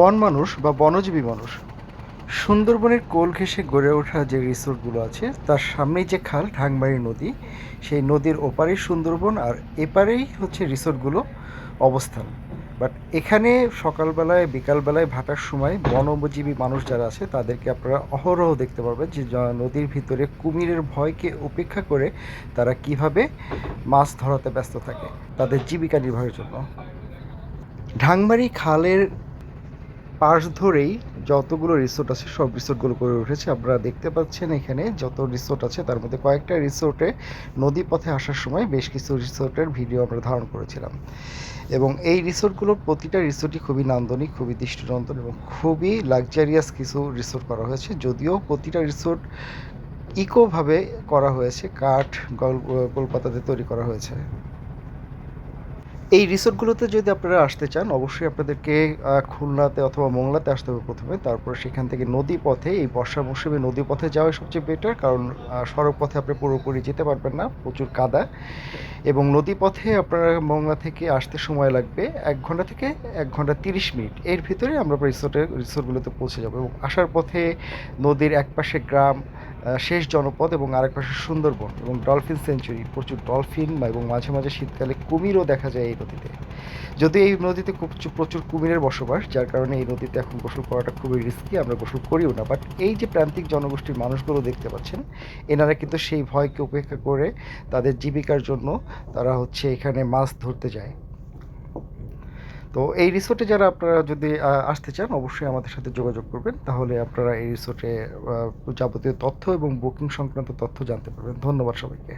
বন মানুষ বা বনজীবী মানুষ, সুন্দরবনের কোল ঘেঁষে গড়ে ওঠা যে রিসোর্টগুলো আছে, তার সামনেই যে খাল ঢাংমারি নদী, সেই নদীর ওপারেই সুন্দরবন আর এপারেই হচ্ছে রিসোর্টগুলো অবস্থান। বাট এখানে সকালবেলায়, বিকালবেলায় ভাটার সময় বনজীবী মানুষ যারা আছে, তাদেরকে আপনারা অহরহ দেখতে পারবেন যে নদীর ভিতরে কুমিরের ভয়কে উপেক্ষা করে তারা কীভাবে মাছ ধরাতে ব্যস্ত থাকে, তাদের জীবিকা নির্বাহের জন্য। ঢাংমারি খালের পাশ ধরেই যতগুলো রিসোর্ট আছে, সব রিসোর্টগুলো গড়ে উঠেছে। আপনারা দেখতে পাচ্ছেন এখানে যত রিসোর্ট আছে, তার মধ্যে কয়েকটা রিসোর্টে নদী পথে আসার সময় বেশ কিছু রিসোর্টের ভিডিও আমরা ধারণ করেছিলাম। এবং এই রিসোর্টগুলোর প্রতিটা রিসোর্টই খুবই নান্দনিক, খুবই দৃষ্টিনন্দন এবং খুবই লাক্সারিয়াস কিছু রিসোর্ট করা হয়েছে। যদিও প্রতিটা রিসোর্ট ইকোভাবে করা হয়েছে, কাঠ, গল কলপাতাতে তৈরি করা হয়েছে। এই রিসোর্টগুলোতে যদি আপনারা আসতে চান, অবশ্যই আপনাদেরকে খুলনাতে অথবা মোংলাতে আসতে হবে প্রথমে। তারপর সেখান থেকে নদী পথে এই বর্ষা মৌসুমে নদী পথে যাওয়াই সবচেয়ে বেটার কারণ সড়ক পথে আপনি পুরোপুরি যেতে পারবেন না, প্রচুর কাদা। এবং নদী পথে আপনারা মোংলা থেকে আসতে সময় লাগবে এক ঘণ্টা থেকে এক ঘণ্টা তিরিশ মিনিট। এর ভিতরে আমরা রিসোর্টে, রিসোর্টগুলোতে পৌঁছে যাব। এবং আসার পথে নদীর একপাশে গ্রাম শেষ জনপদ এবং আরেক পাশে সুন্দরবন এবং ডলফিন সেঞ্চুরি। প্রচুর ডলফিন এবং মাঝে মাঝে শীতকালে কুমিরও দেখা যায় এই নদীতে। যদি এই নদীতে খুব প্রচুর কুমিরের বসবাস, যার কারণে এই নদীতে এখন গোসল করাটা খুবই রিস্কি আমরা গোসল করিও না। বাট এই যে প্রান্তিক জনগোষ্ঠীর মানুষগুলো দেখতে পাচ্ছেন, এনারা কিন্তু সেই ভয়কে উপেক্ষা করে তাদের জীবিকার জন্য তারা হচ্ছে এখানে মাছ ধরতে যায়। তো এই রিসোর্টে যারা আপনারা যদি আসতে চান, অবশ্যই আমাদের সাথে যোগাযোগ করবেন। তাহলে আপনারা এই রিসোর্টে যাবতীয় তথ্য এবং বুকিং সংক্রান্ত তথ্য জানতে পারবেন। ধন্যবাদ সবাইকে।